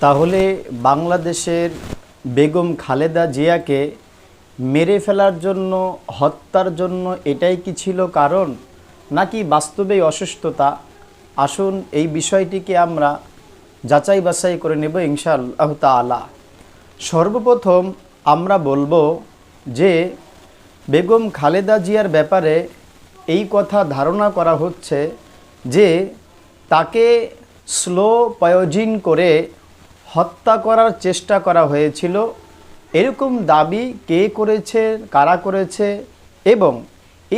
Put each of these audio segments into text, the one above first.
তাহলে বাংলাদেশের বেগম খালেদা জিয়াকে মেরে ফেলার জন্য, হত্যার জন্য এটাই কি ছিল কারণ, নাকি বাস্তবেই অসুস্থতা? আসুন এই বিষয়টিকে আমরা যাচাই বাছাই করে নেব ইনশাআল্লাহ তাআলা। সর্বপ্রথম আমরা বলব যে, বেগম খালেদা জিয়ার ব্যাপারে এই কথা ধারণা করা হচ্ছে যে, তাকে স্লো পয়োজিন করে হত্যা করার চেষ্টা করা হয়েছিল। এরকম দাবি কে করেছে, কারা করেছে এবং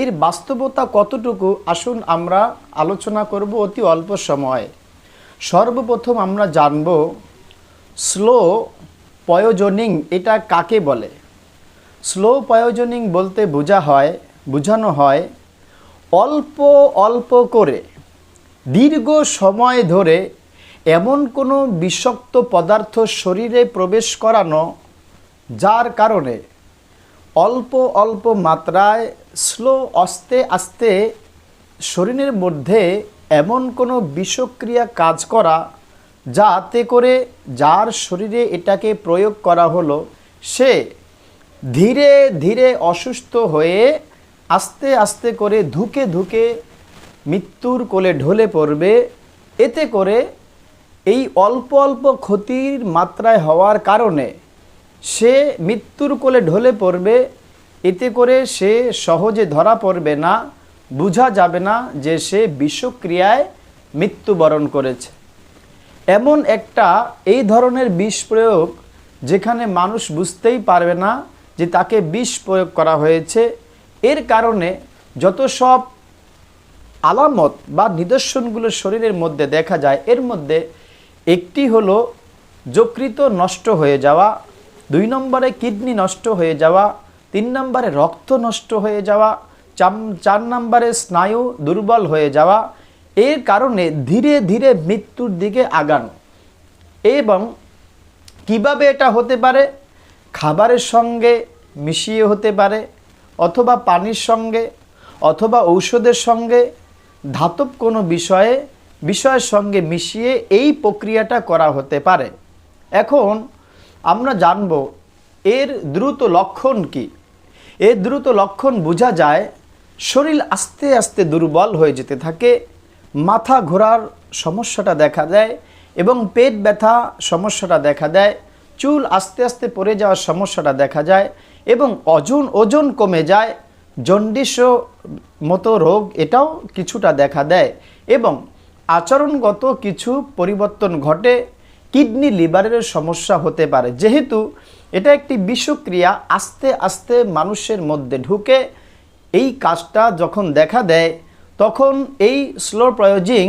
এর বাস্তবতা কতটুকু, আসুন আমরা আলোচনা করব অতি অল্প সময়ে। সর্বপ্রথম আমরা জানব স্লো পয়োজনিং এটা কাকে বলে? স্লো পয়োজনিং বলতে বোঝা হয়, বোঝানো হয় অল্প অল্প করে, দীর্ঘ সময় ধরে এমন কোনো বিষাক্ত পদার্থ শরীরে প্রবেশ করানো, যার কারণে অল্প অল্প মাত্রায় স্লো আস্তে আস্তে শরীরের মধ্যে এমন কোনো বিষক্রিয়া কাজ করা, যাতে করে যার শরীরে এটাকে প্রয়োগ করা হলো, সে ধীরে ধীরে অসুস্থ হয়ে আস্তে আস্তে করে ধুকে ধুকে মৃত্যুর কোলে ঢলে পড়বে। এতে করে এই অল্প অল্প ক্ষতির মাত্রায় হওয়ার কারণে সে মৃত্যুর কোলে ঢলে পড়বে, এতে করে সে সহজে ধরা পড়বে না, বোঝা যাবে না যে সে বিষক্রিয়ায় মৃত্যুবরণ করেছে। এমন একটা এই ধরনের বিষ প্রয়োগ যেখানে মানুষ বুঝতেই পারবে না যে তাকে বিষ প্রয়োগ করা হয়েছে, এর কারণে যত সব আলামত বা নিদর্শনগুলো শরীরের মধ্যে দেখা যায়, এর মধ্যে একটি হলো যকৃত নষ্ট হয়ে যাওয়া, দুই নম্বরে কিডনি নষ্ট হয়ে যাওয়া, তিন নম্বরে রক্ত নষ্ট হয়ে যাওয়া, চাম- চার নম্বরে স্নায়ু দুর্বল হয়ে যাওয়া, এর কারণে ধীরে ধীরে মৃত্যুর দিকে আগানো। এবং কীভাবে এটা হতে পারে? খাবারের সঙ্গে মিশিয়ে হতে পারে, অথবা পানির সঙ্গে, অথবা ঔষধের সঙ্গে। ধাতব কোনো বিষয়ে বিষয়ের সঙ্গে মিশিয়ে এই প্রক্রিয়াটা করা হতে পারে। এখন আমরা জানব, এর দ্রুত লক্ষণ কি? এর দ্রুত লক্ষণ বোঝা যায়, শরীর আস্তে আস্তে দুর্বল হয়ে যেতে থাকে, মাথা ঘোরার সমস্যাটা দেখা দেয় এবং পেট ব্যথা সমস্যাটা দেখা দেয়, চুল আস্তে আস্তে পড়ে যাওয়ার সমস্যাটা দেখা যায় এবং ওজন ওজন কমে যায় জন্ডিস মতো রোগ এটাও কিছুটা দেখা দেয় এবং আচরণগত কিছু পরিবর্তন ঘটে, কিডনি লিভারের সমস্যা হতে পারে। যেহেতু এটা একটি বিষক্রিয়া, আস্তে আস্তে মানুষের মধ্যে ঢুকে এই কাজটা যখন দেখা দেয়, তখন এই স্লো প্রয়োজিং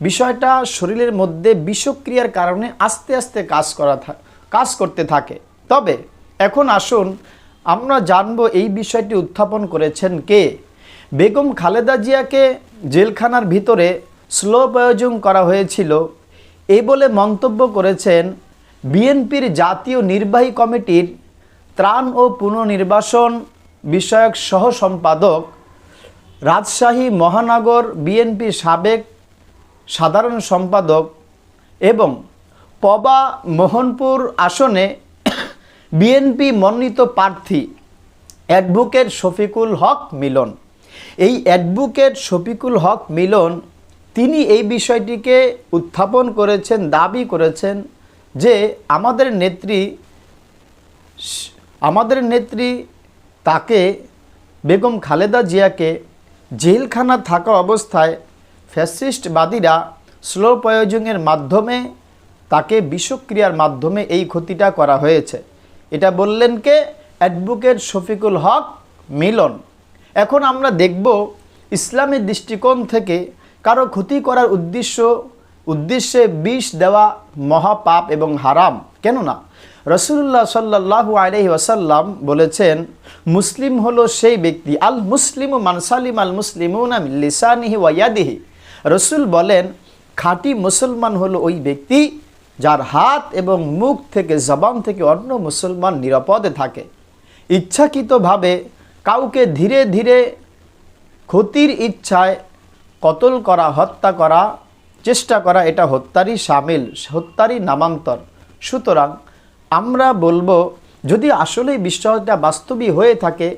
বিষয়টা শরীরের মধ্যে বিষক্রিয়ার কারণে আস্তে আস্তে কাজ করা কাজ করতে থাকে। তবে এখন আসুন, আমরা জানব এই বিষয়টি উত্থাপন করেছেন কে? বেগম খালেদা জিয়াকে জেলখানার ভিতরে স্লো প্রয়োজন করা হয়েছিল। এই বলে মন্তব্য করেছেন বিএনপির জাতীয় নির্বাহী কমিটির ত্রাণ ও পুনর্নির্বাসন বিষয়ক সহ সম্পাদক রাজশাহী মহানগর বিএনপি সাবেক সাধারণ সম্পাদক এবং পবা মোহনপুর আসনে বিএনপি মনোনীত প্রার্থী অ্যাডভোকেট শফিকুল হক মিলন। এই অ্যাডভোকেট শফিকুল হক মিলন তিনি এই বিষয়টিকে উত্থাপন করেছেন, দাবি করেছেন যে আমাদের নেত্রী আমাদের নেত্রী তাকে, বেগম খালেদা জিয়াকে জেলখানা থাকা অবস্থায় ফ্যাসিস্টবাদীরা স্লো প্রয়োজনের মাধ্যমে তাকে বিষক্রিয়ার মাধ্যমে এই ক্ষতিটা করা হয়েছে। এটা বললেন কে? অ্যাডভোকেট শফিকুল হক মিলন। এখন আমরা দেখব ইসলামের দৃষ্টিকোণ থেকে কারও ক্ষতি করার উদ্দেশ্য, উদ্দেশ্যে বিষ দেওয়া মহাপাপ এবং হারাম। কেননা রসুল্লাহ সাল্লাহ আলহি ওয়াসাল্লাম বলেছেন, মুসলিম হলো সেই ব্যক্তি আল মুসলিম মানসালিম আল মুসলিমুনা লিসানিহি ওয়াদিহি রসুল বলেন, খাঁটি মুসলমান হলো ওই ব্যক্তি যার হাত এবং মুখ থেকে জবান থেকে অন্য মুসলমান নিরাপদে থাকে। ইচ্ছাকৃতভাবে কাউকে ধীরে ধীরে ক্ষতির ইচ্ছায় কতল করা, হত্যা করা, চেষ্টা করা, এটা হত্যারই সামিল, হত্যারই নামান্তর। সুতরাং আমরা বলব, যদি আসলেই বিষয়টা বাস্তবই হয়ে থাকে,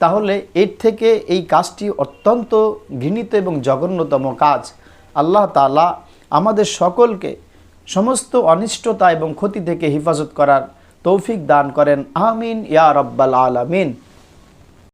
তাহলে এর থেকে এই কাজটি অত্যন্ত ঘৃণিত এবং জঘন্যতম কাজ। আল্লাহ তালা আমাদের সকলকে সমস্ত অনিষ্টতা এবং ক্ষতি থেকে হেফাজত করার তৌফিক দান করেন। আমিন, ইয়া রব্বাল আলামিন।